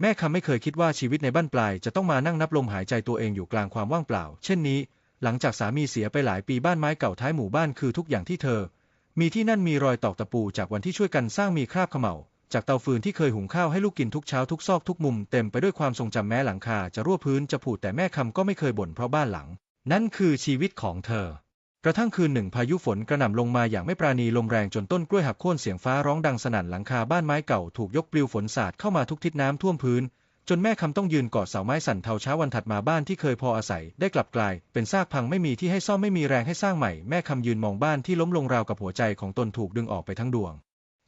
แม่คำไม่เคยคิดว่าชีวิตในบ้านปลาย จะต้องมานั่งนับลมหายใจตัวเองอยู่กลางความว่างเปล่า เช่นนี้ หลังจากสามีเสียไปหลายปีบ้านไม้เก่าท้ายหมู่บ้านคือทุกอย่างที่เธอ มีที่นั่นมีรอยตอกตะปูจากวันที่ช่วยกันสร้างมีคราบเขม่าจากเตาฟืนที่เคยหุงข้าวให้ลูกกินทุกเช้าทุกซอกทุกมุมเต็มไปด้วยความทรงจำแม้หลังคาจะรั่วพื้นจะผุแต่แม่คำก็ไม่เคยบ่นเพราะบ้านหลัง นั่นคือชีวิตของเธอ กระทั่งคืนหนึ่งพายุฝนกระหน่ำลงมาอย่างไม่ปราณีลมแรงจนต้นกล้วยหักโค่นเสียงฟ้าร้องดังสนั่นหลังคาบ้านไม้เก่าถูกยกปลิวฝนสาดเข้ามาทุกทิศน้ำท่วมพื้น จนแม่คำต้องยืนกอดเสาไม้สั่นเทาเช้าวันถัดมาบ้านที่เคยพออาศัย ได้กลับกลาย เป็นซากพังไม่มีที่ให้ซ่อมไม่มีแรงให้สร้างใหม่แม่คำยืนมองบ้านที่ล้มลงราวกับหัวใจของตนถูกดึงออกไปทั้งดวง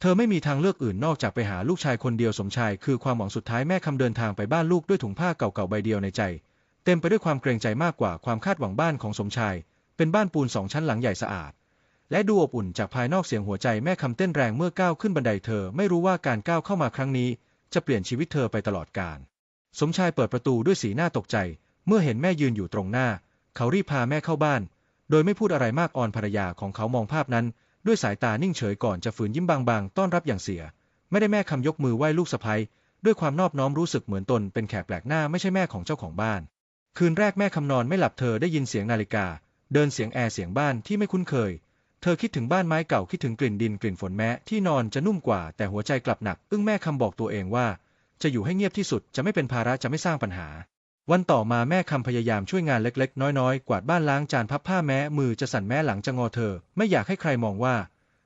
เธอไม่มีทางเลือกอื่นนอกจากไปหาลูกชายคนเดียวสมชาย คือความหวังสุดท้ายแม่คำเดินทางไปบ้านลูกด้วยถุงผ้าเก่าๆใบเดียวในใจ เต็มไปด้วยความเกรงใจมากกว่าความคาดหวังบ้านของสมชาย เป็นบ้านปูนสองชั้นหลังใหญ่สะอาด และดูอบอุ่นจากภายนอกเสียงหัวใจแม่คำเต้นแรงเมื่อก้าวขึ้นบันไดเธอไม่รู้ว่าการก้าวเข้ามาครั้งนี้ จะเปลี่ยนชีวิตเธอไปตลอดกาลสมชายเปิดประตูด้วยสีหน้าตกใจ เมื่อเห็นแม่ยืนอยู่ตรงหน้า เขารีบพาแม่เข้าบ้าน โดยไม่พูดอะไรมากออนภรรยาของเขามองภาพนั้น ด้วยสายตานิ่งเฉยก่อนจะฝืนยิ้มบางๆ ต้อนรับอย่างเสีย ไม่ได้แม่คำยกมือไหว้ลูกสะใภ้ด้วยความนอบน้อมรู้สึกเหมือนตนเป็นแขกแปลกหน้าไม่ใช่แม่ของเจ้าของบ้าน คืนแรกแม่คำนอนไม่หลับเธอได้ยินเสียงนาฬิกา เดินเสียงแอร์เสียงบ้านที่ไม่คุ้นเคย เธอคิดถึงบ้านไม้เก่าคิดถึงกลิ่นดินกลิ่นฝนแม้ที่นอนจะนุ่มกว่าแต่หัวใจกลับหนัก อึ้งแม่คำบอกตัวเองว่า จะอยู่ให้เงียบที่สุดจะไม่เป็นภาระจะไม่สร้างปัญหา วันต่อมาแม่คำพยายามช่วยงานเล็ก ๆ น้อยๆ กวาดบ้านล้างจานพับผ้าแม้มือจะสั่นแม้หลังจะงอเธอ ไม่อยากให้ใครมองว่า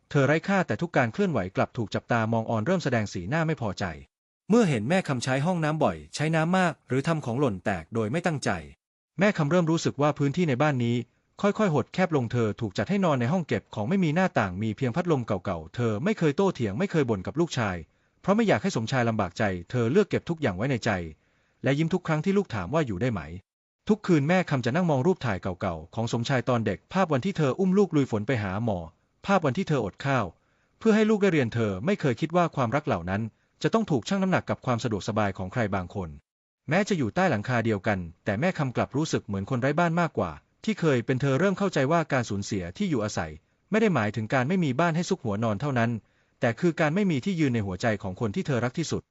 เธอไร้ค่าแต่ทุกการเคลื่อนไหวกลับถูกจับตามองออนเริ่มแสดงสีหน้าไม่พอใจเมื่อเห็นแม่คำใช้ห้องน้ำบ่อย ใช้น้ำมาก หรือทำของหล่นแตกโดยไม่ตั้งใจ แม่คำเริ่มรู้สึกว่าพื้นที่ในบ้านนี้ ค่อยๆ หดแคบลงเธอถูกจัดให้นอนในห้องเก็บของไม่มีหน้าต่างมีเพียงพัดลมเก่าๆ เธอไม่เคยโต้เถียงไม่เคยบ่นกับลูกชาย เพราะไม่อยากให้สมชายลำบากใจ เธอเลือกเก็บทุกอย่างไว้ในใจ และยิ้มทุกครั้งที่ลูกถามว่าอยู่ได้ไหม ทุกคืนแม่คำจะนั่งมองรูปถ่ายเก่าๆ ของสมชายตอนเด็ก ภาพวันที่เธออุ้มลูกลุยฝนไปหาหมอ ภาพวันที่เธออดข้าว เพื่อให้ลูกได้เรียนเธอไม่เคยคิดว่าความรักเหล่านั้น จะต้องถูกชั่งน้ำหนักกับความสะดวกสบายของใครบางคน แม้จะอยู่ใต้หลังคาเดียวกัน แต่แม่คำกลับรู้สึกเหมือนคนไร้บ้านมากกว่า ที่เคยเป็นเธอเริ่มเข้าใจว่าการสูญเสียที่อยู่อาศัย ไม่ได้หมายถึงการไม่มีบ้านให้ซุกหัวนอนเท่านั้น แต่คือการไม่มีที่ยืนในหัวใจของคนที่เธอรักที่สุด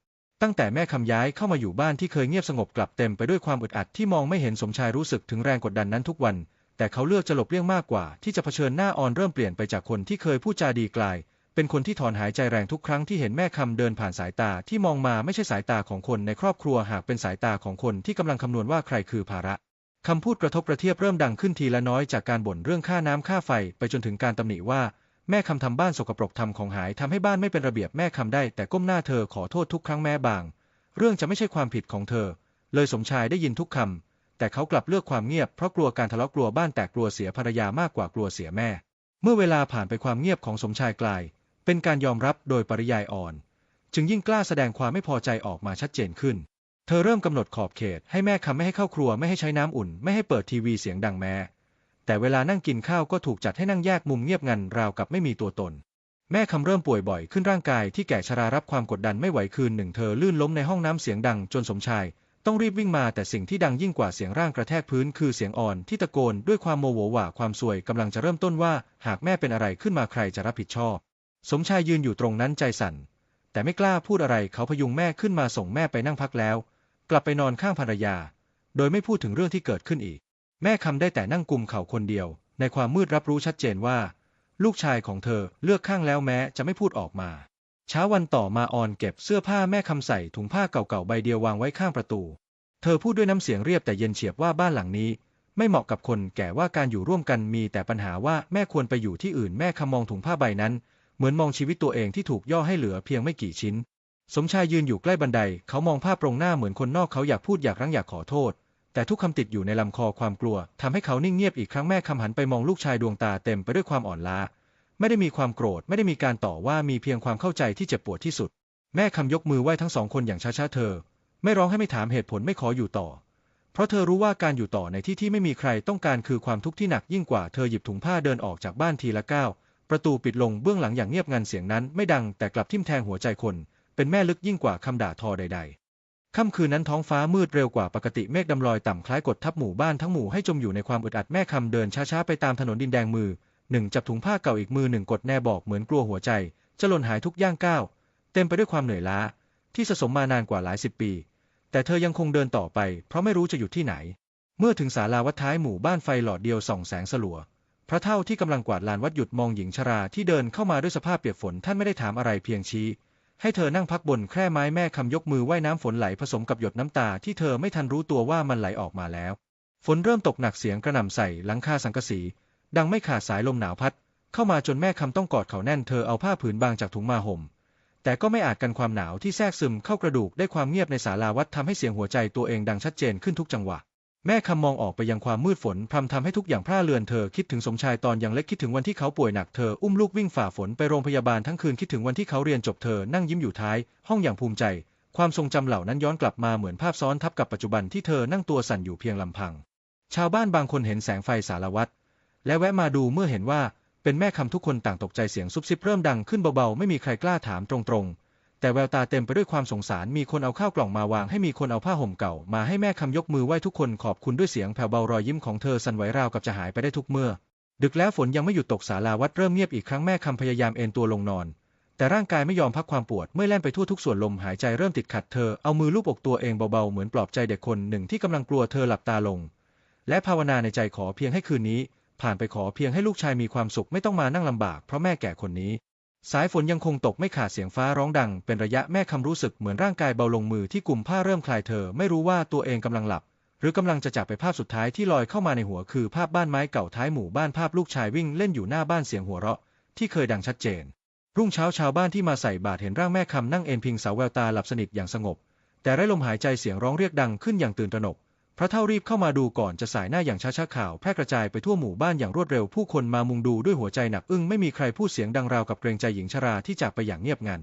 ตั้งแต่แม่คำย้ายเข้ามาอยู่บ้านที่เคยเงียบสงบกลับเต็มไปด้วยความอึดอัดที่มองไม่เห็นสมชายรู้สึกถึงแรงกดดันนั้นทุกวัน แต่เขาเลือกจะหลบเลี่ยงมากกว่า ที่จะเผชิญหน้าออนเริ่มเปลี่ยนไปจากคนที่เคยพูดจาดีกลายเป็นคนที่ถอนหายใจแรงทุกครั้งที่เห็นแม่คำเดินผ่านสายตาที่มองมาไม่ใช่สายตาของคนในครอบครัวหากเป็นสายตาของคนที่กำลังคำนวณว่าใครคือภาระ คำพูดกระทบกระเทียบเริ่มดังขึ้นทีละน้อยจากการบ่นเรื่องค่าน้ำค่าไฟไปจนถึงการตำหนิว่า แม่คำทำบ้านสกปรกทำของหายทำให้บ้านไม่เป็นระเบียบแม่คำได้ แต่ก้มหน้าเธอขอโทษทุกครั้งแม้บาง เรื่องจะไม่ใช่ความผิดของเธอ เลยสมชายได้ยินทุกคำแต่เขากลับเลือกความเงียบเพราะกลัวการทะเลาะกลัวบ้านแตกกลัวเสียภรรยามากกว่ากลัวเสียแม่ เมื่อเวลาผ่านไปความเงียบของสมชายกลาย เป็นการยอมรับโดยปริยายอ่อน จึงยิ่งกล้าแสดงความไม่พอใจออกมาชัดเจนขึ้น เธอเริ่มกำหนดขอบเขต ให้แม่คำไม่ให้เข้าครัวไม่ให้ใช้น้ำอุ่น ไม่ให้เปิดทีวีเสียงดังแม้ แต่เวลานั่งกินข้าวก็ถูกจัดให้นั่งแยกมุมเงียบงันราวกับไม่มีตัวตน แม่คำเริ่มป่วยบ่อยขึ้นร่างกายที่แก่ชรารับความกดดันไม่ไหวคืนหนึ่งเธอลื่นล้มในห้องน้ำเสียงดังจนสมชาย ต้องรีบวิ่งมาแต่สิ่งที่ดังยิ่งกว่าเสียงร่างกระแทกพื้น คือเสียงอ่อนที่ตะโกนด้วยความโมโหว่าความซวยกำลังจะเริ่มต้นว่า หากแม่เป็นอะไรขึ้นมาใครจะรับผิดชอบ สมชายยืนอยู่ตรงนั้นใจสั่นแต่ไม่กล้าพูดอะไรเขาพยุงแม่ขึ้นมาส่งแม่ไปนั่งพักแล้ว กลับไปนอนข้างภรรยา โดยไม่พูดถึงเรื่องที่เกิดขึ้นอีก แม่คำได้แต่นั่งกุมเข่าคนเดียว ในความมืดรับรู้ชัดเจนว่า ลูกชายของเธอเลือกข้างแล้วแม้จะไม่พูดออกมา เช้าวันต่อมาออนเก็บเสื้อผ้าแม่คำใส่ถุงผ้าเก่าๆใบเดียววางไว้ข้างประตู เธอพูดด้วยน้ำเสียงเรียบแต่เย็นเฉียบว่าบ้านหลังนี้ ไม่เหมาะกับคนแก่ว่าการอยู่ร่วมกันมีแต่ปัญหาว่าแม่ควรไปอยู่ที่อื่นแม่คำมองถุงผ้าใบนั้น เหมือนมองชีวิตตัวเองที่ถูกย่อให้เหลือเพียงไม่กี่ชิ้น สมชายยืนอยู่ใกล้บันได เขามองภาพตรงหน้าเหมือนคนนอกเขาอยากพูดอยากรั้งอยากขอโทษ แต่ทุกคำติดอยู่ในลำคอความกลัวทำให้เขานิ่งเงียบอีกครั้งแม่คำหันไปมองลูกชายดวงตาเต็มไปด้วยความอ่อนล้า ไม่ได้มีความโกรธไม่ได้มีการต่อว่ามีเพียงความเข้าใจที่เจ็บปวดที่สุด แม่คำยกมือไหว้ทั้งสองคนอย่างช้าๆเธอ ไม่ร้องให้ไม่ถามเหตุผลไม่ขออยู่ต่อ เพราะเธอรู้ว่าการอยู่ต่อในที่ที่ไม่มีใครต้องการคือความทุกข์ที่หนักยิ่งกว่าเธอหยิบถุงผ้าเดินออกจากบ้านทีละก้าวประตูปิดลงเบื้องหลังอย่างเงียบงันเสียงนั้นไม่ดังแต่กลับทิ่มแทงหัวใจคน เป็นแม่ลึกยิ่งกว่าคำด่าทอใด ๆ ค่ำคืนนั้นท้องฟ้ามืดเร็วกว่าปกติเมฆดำลอยต่ำคล้ายกดทับหมู่บ้านทั้งหมู่ให้จมอยู่ในความอึดอัดแม่คำเดินช้าๆไปตามถนนดินแดงมือหนึ่งจับถุงผ้าเก่าอีกมือหนึ่งกดแน่บอกเหมือนกลัวหัวใจ จะหล่นหายทุกย่างก้าวเต็มไปด้วยความเหนื่อยล้า ที่สะสมมานานกว่าหลายสิบปี แต่เธอยังคงเดินต่อไป เพราะไม่รู้จะหยุดที่ไหน เมื่อถึงศาลาวัดท้ายหมู่บ้านไฟหลอดเดียวส่องแสงสลัวพระเท่าที่กำลังกวาดลานวัดหยุดมองหญิงชราที่เดินเข้ามาด้วยสภาพเปียกฝนท่านไม่ได้ถามอะไรเพียงชี้ ให้เธอนั่งพักบนแคร่ไม้แม่คำยกมือไหว้น้ำฝนไหลผสมกับหยดน้ำตาที่เธอไม่ทันรู้ตัวว่ามันไหลออกมาแล้ว ฝนเริ่มตกหนักเสียงกระหน่ำใส่หลังคาสังกะสี ดังไม่ขาดสายลมหนาวพัด เข้ามาจนแม่คำต้องกอดเขาแน่นเธอเอาผ้าผืนบางจากถุงมาห่มแต่ก็ไม่อาจกันความหนาวที่แทรกซึมเข้ากระดูกได้ความเงียบในศาลาวัดทำให้เสียงหัวใจตัวเองดังชัดเจนขึ้นทุกจังหวะ แม่คำมองออกไปยังความมืดฝนพรำทำให้ทุกอย่างพร่าเลือนเธอคิดถึงสมชายตอนยังเล็กคิดถึงวันที่เขาป่วยหนักเธออุ้มลูกวิ่งฝ่าฝนไปโรงพยาบาลทั้งคืนคิดถึงวันที่เขาเรียนจบเธอนั่งยิ้มอยู่ท้าย ห้องอย่างภูมิใจ ความทรงจำเหล่านั้นย้อนกลับมาเหมือนภาพซ้อนทับกับปัจจุบันที่เธอนั่งตัวสั่นอยู่เพียงลำพัง ชาวบ้านบางคนเห็นแสงไฟสารวัตรและแวะมาดูเมื่อเห็นว่าเป็นแม่คำทุกคนต่างตกใจเสียงซุบซิบเริ่มดังขึ้นเบาๆไม่มีใครกล้าถามตรงๆ แต่แววตาเต็มไปด้วยความสงสารมีคนเอาข้าวกล่องมาวางให้มีคนเอาผ้าห่มเก่ามาให้แม่คำยกมือไหว้ทุกคนขอบคุณด้วยเสียงแผ่วเบารอยยิ้มของเธอสั่นไหวราวกับจะหายไปได้ทุกเมื่อ ดึกแล้วฝนยังไม่หยุดตกศาลาวัดเริ่มเงียบอีกครั้งแม่คำพยายามเอนตัวลงนอน แต่ร่างกายไม่ยอมพักความปวดเมื่อแล่นไปทั่วทุกส่วนลมหายใจเริ่มติดขัดเธอเอามือลูบอกตัวเองเบาๆเหมือนปลอบใจเด็กคนหนึ่งที่กำลังกลัวเธอหลับตาลง และภาวนาในใจขอเพียงให้คืนนี้ ผ่านไปขอเพียงให้ลูกชายมีความสุขไม่ต้องมานั่งลำบากเพราะแม่แก่คนนี้ สายฝนยังคงตกไม่ขาดเสียงฟ้าร้องดัง เป็นระยะแม่คำรู้สึกเหมือนร่างกายเบาลงมือที่กลุ่มผ้าเริ่มคลายเธอ ไม่รู้ว่าตัวเองกำลังหลับ หรือกำลังจะจากไปภาพสุดท้ายที่ลอยเข้ามาในหัวคือภาพบ้านไม้เก่าท้ายหมู่บ้านภาพลูกชายวิ่งเล่นอยู่หน้าบ้านเสียงหัวเราะ ที่เคยดังชัดเจน รุ่งเช้าชาวบ้านที่มาใส่บาตรเห็นร่างแม่คำนั่งเอนพิงเสาแววตาหลับสนิทอย่างสงบ แต่ไร้ลมหายใจเสียงร้องเรียกดังขึ้นอย่างตื่นตระหนก พระเท่ารีบเข้ามาดูก่อนจะสายหน้าอย่างช้าๆข่าวแพร่กระจายไปทั่วหมู่บ้านอย่างรวดเร็วผู้คนมามุงดูด้วยหัวใจหนักอึ้งไม่มีใครพูดเสียงดังราวกับเกรงใจหญิงชราที่จากไปอย่างเงียบงัน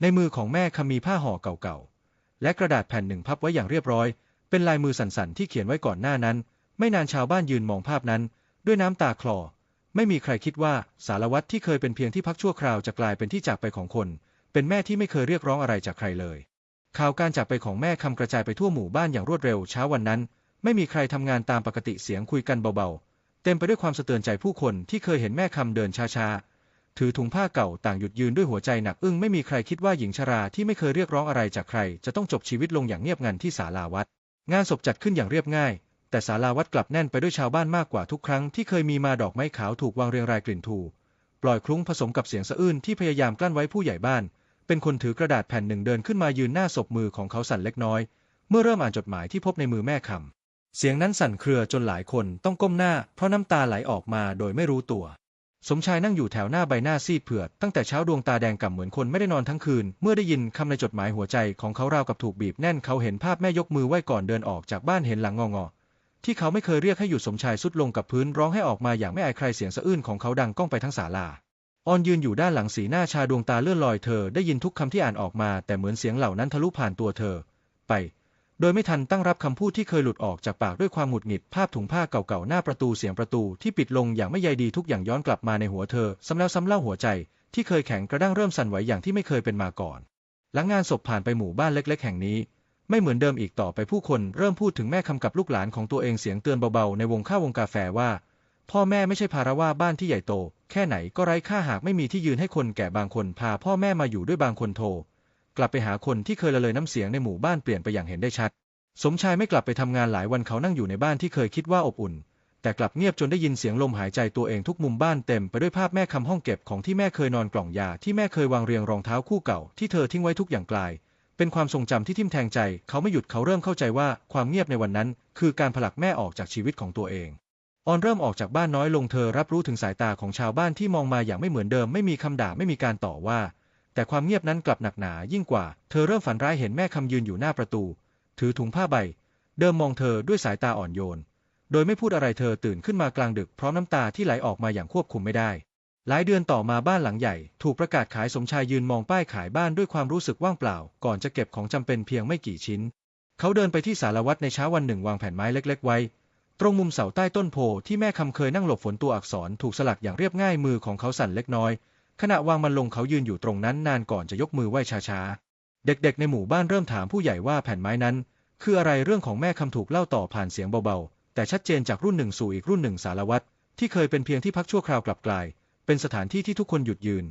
ในมือของแม่คำมีผ้าห่อเก่าๆ และกระดาษแผ่นหนึ่งพับไว้อย่างเรียบร้อย เป็นลายมือสั่นๆที่เขียนไว้ก่อนหน้านั้น ไม่นานชาวบ้านยืนมองภาพนั้น ด้วยน้ำตาคลอ ไม่มีใครคิดว่าสารวัตรที่เคยเป็นเพียงที่พักชั่วคราวจะกลายเป็นที่จากไปของคน เป็นแม่ที่ไม่เคยเรียกร้องอะไรจากใครเลย ข่าวการจากไปของแม่คำกระจายไปทั่วหมู่บ้านอย่างรวดเร็วเช้าวันนั้น ไม่มีใครทำงานตามปกติเสียงคุยกันเบาๆ เต็มไปด้วยความสะเตือนใจผู้คนที่เคยเห็นแม่คำเดินช้าๆ ถือถุงผ้าเก่าต่างหยุดยืนด้วยหัวใจหนักอึ้งไม่มีใครคิดว่าหญิงชราที่ไม่เคยเรียกร้องอะไรจากใคร จะต้องจบชีวิตลงอย่างเงียบงันที่ศาลาวัด งานศพจัดขึ้นอย่างเรียบง่าย แต่ศาลาวัดกลับแน่นไปด้วยชาวบ้านมากกว่าทุกครั้งที่เคยมีมาดอกไม้ขาวถูกวางเรียงรายกลิ่นทูปล่อยคลุ้งผสมกับเสียงสะอื้นที่พยายามกลั้นไว้ผู้ใหญ่บ้าน เป็นคนถือกระดาษแผ่นหนึ่งเดินขึ้นมายืนหน้าศพมือของเขาสั่นเล็กน้อย เมื่อเริ่มอ่านจดหมายที่พบในมือแม่คำเสียงนั้นสั่นเครือจนหลายคนต้องก้มหน้า เพราะน้ำตาไหลออกมาโดยไม่รู้ตัว สมชายนั่งอยู่แถวหน้าใบหน้าซีดเผือดตั้งแต่เช้าดวงตาแดงก่ำเหมือนคนไม่ได้นอนทั้งคืน เมื่อได้ยินคำในจดหมายหัวใจของเขาราวกับถูกบีบแน่นเขาเห็นภาพแม่ยกมือไหว้ก่อนเดินออกจากบ้านเห็นหลังงองอๆที่เขาไม่เคยเรียกให้หยุดสมชายสุดลงกับพื้นร้องให้ออกมาอย่างไม่อายใครเสียงสะอื้นของเขาดังก้องไปทั้งศาลา ออนยืนอยู่ด้านหลังสีหน้าชาดวงตาเลื่อนลอยเธอได้ยินทุกคำที่อ่านออกมา แต่เหมือนเสียงเหล่านั้นทะลุผ่านตัวเธอ ไป โดยไม่ทันตั้งรับคำพูดที่เคยหลุดออกจากปากด้วยความหงุดหงิดภาพถุงผ้าเก่าๆหน้าประตูเสียงประตูที่ปิดลงอย่างไม่ใยดีทุกอย่างย้อนกลับมาในหัวเธอซ้ำแล้วซ้ำเล่าหัวใจ ที่เคยแข็งกระด้างเริ่มสั่นไหวอย่างที่ไม่เคยเป็นมาก่อน หลังงานศพผ่านไปหมู่บ้านเล็ก ๆ แห่งนี้ ไม่เหมือนเดิมอีกต่อไปผู้คนเริ่มพูดถึงแม่คำกับลูกหลานของตัวเองเสียงเตือนเบาๆในวงข้าววงกาแฟว่า พ่อแม่ไม่ใช่ภาระว่าบ้านที่ใหญ่โต แค่ไหนก็ไร้ค่าหากไม่มีที่ยืนให้คนแก่บางคนพาพ่อแม่มาอยู่ด้วยบางคนโทรกลับไปหาคนที่เคยละเลยน้ำเสียงในหมู่บ้านเปลี่ยนไปอย่างเห็นได้ชัด สมชายไม่กลับไปทำงานหลายวันเขานั่งอยู่ในบ้านที่เคยคิดว่าอบอุ่น แต่กลับเงียบจนได้ยินเสียงลมหายใจตัวเองทุกมุมบ้านเต็มไปด้วยภาพแม่คำห้องเก็บของที่แม่เคยนอนกล่องยาที่แม่เคยวางเรียงรองเท้าคู่เก่าที่เธอทิ้งไว้ทุกอย่างกลายเป็นความทรงจำที่ทิ่มแทงใจ เขาไม่หยุดเขาเริ่มเข้าใจว่าความเงียบในวันนั้น คือการผลักแม่ออกจากชีวิตของตัวเอง ออนเริ่มออกจากบ้านน้อยลงเธอรับรู้ถึงสายตาของชาวบ้านที่มองมาอย่างไม่เหมือนเดิมไม่มีคำด่าไม่มีการต่อว่า แต่ความเงียบนั้นกลับหนักหนายิ่งกว่า เธอเริ่มฝันร้ายเห็นแม่คำยืนอยู่หน้าประตู ถือถุงผ้าใบ เดิมมองเธอด้วยสายตาอ่อนโยน โดยไม่พูดอะไรเธอตื่นขึ้นมากลางดึกพร้อมน้ำตาที่ไหลออกมาอย่างควบคุมไม่ได้ หลายเดือนต่อมาบ้านหลังใหญ่ ถูกประกาศขายสมชายยืนมองป้ายขายบ้านด้วยความรู้สึกว่างเปล่า ก่อนจะเก็บของจำเป็นเพียงไม่กี่ชิ้น เขาเดินไปที่สารวัตรในเช้าวันหนึ่งวางแผ่นไม้เล็ก ๆ ไว้ ตรงมุมเสาใต้ต้นโพที่แม่คำเคยนั่งหลบฝนตัวอักษรถูกสลักอย่างเรียบง่ายมือของเขาสั่นเล็กน้อย ขณะวางมันลงเขายืนอยู่ตรงนั้นนานก่อนจะยกมือไหว้ช้าๆ เด็กๆในหมู่บ้านเริ่มถามผู้ใหญ่ว่าแผ่นไม้นั้น คืออะไรเรื่องของแม่คำถูกเล่าต่อผ่านเสียงเบาๆ แต่ชัดเจนจากรุ่นหนึ่งสู่อีกรุ่นหนึ่งสารวัตรที่เคยเป็นเพียงที่พักชั่วคราวกลับกลาย เป็นสถานที่ที่ทุกคนหยุดยืน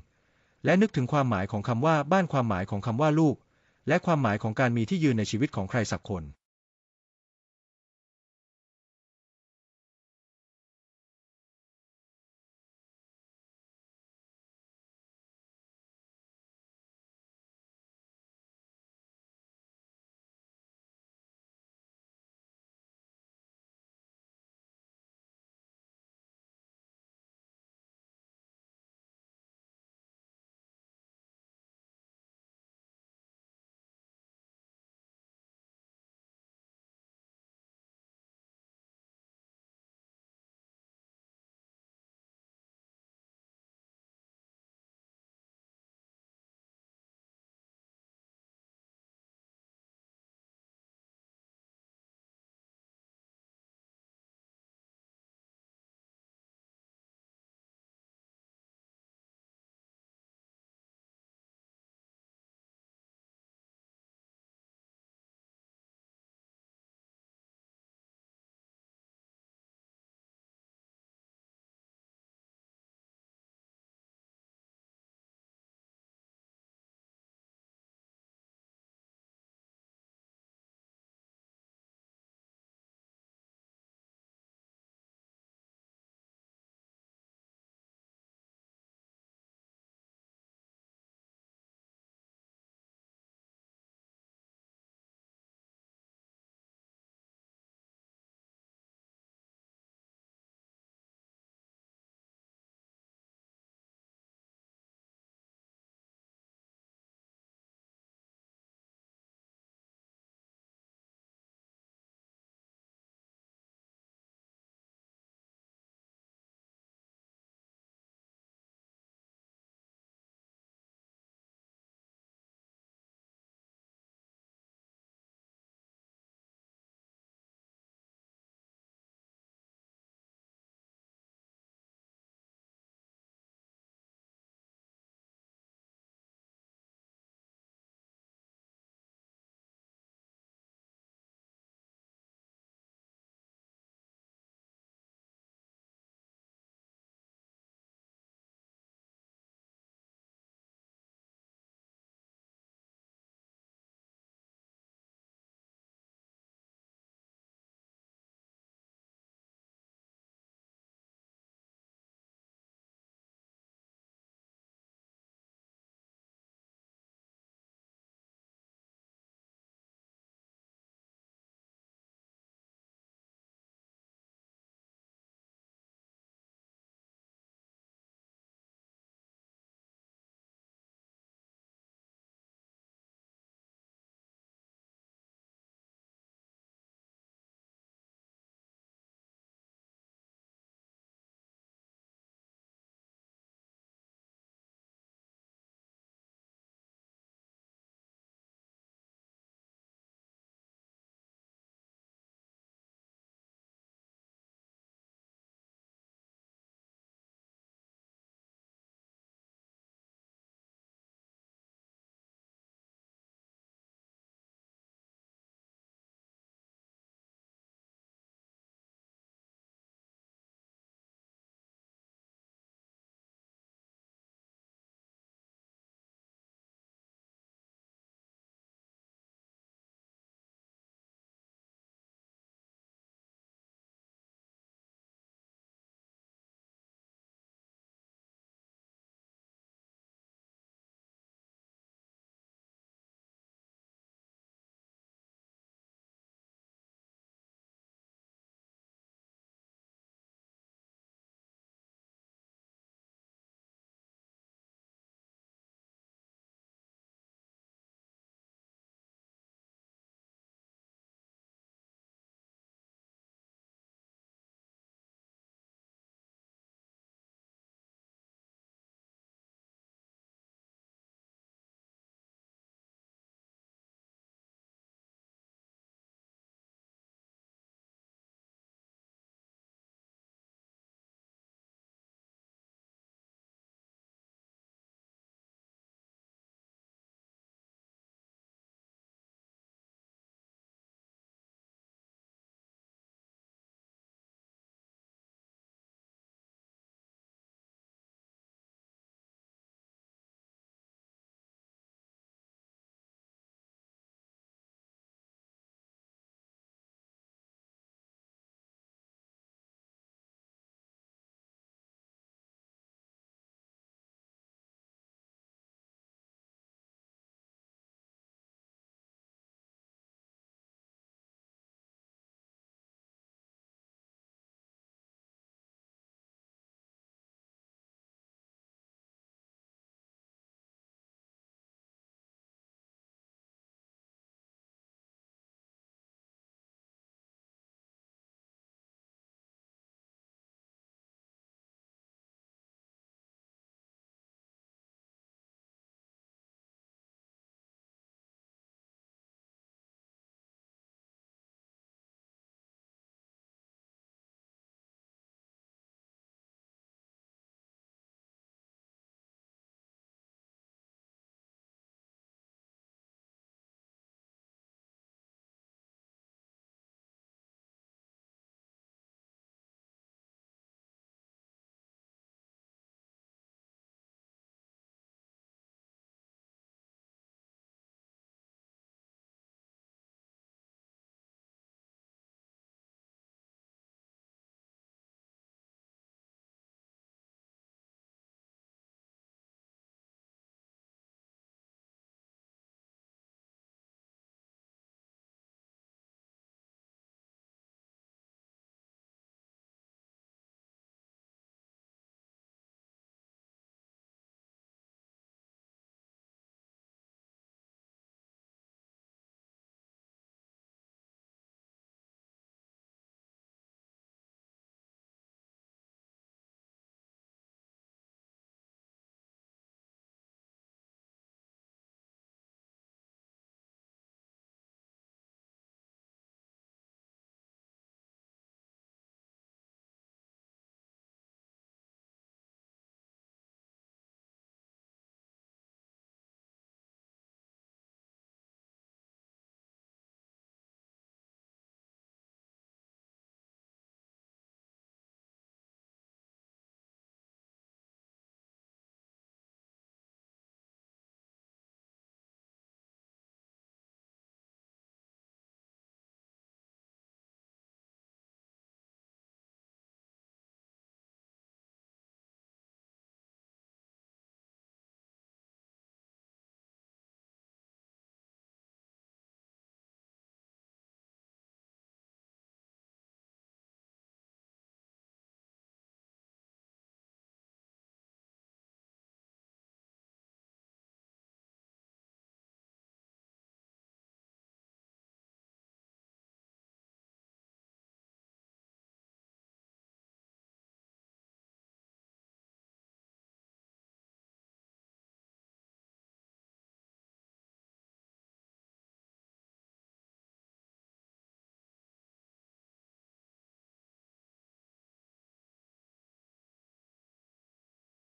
และนึกถึงความหมายของคำว่าบ้านความหมายของคำว่าลูก และความหมายของการมีที่ยืนในชีวิตของใครสักคน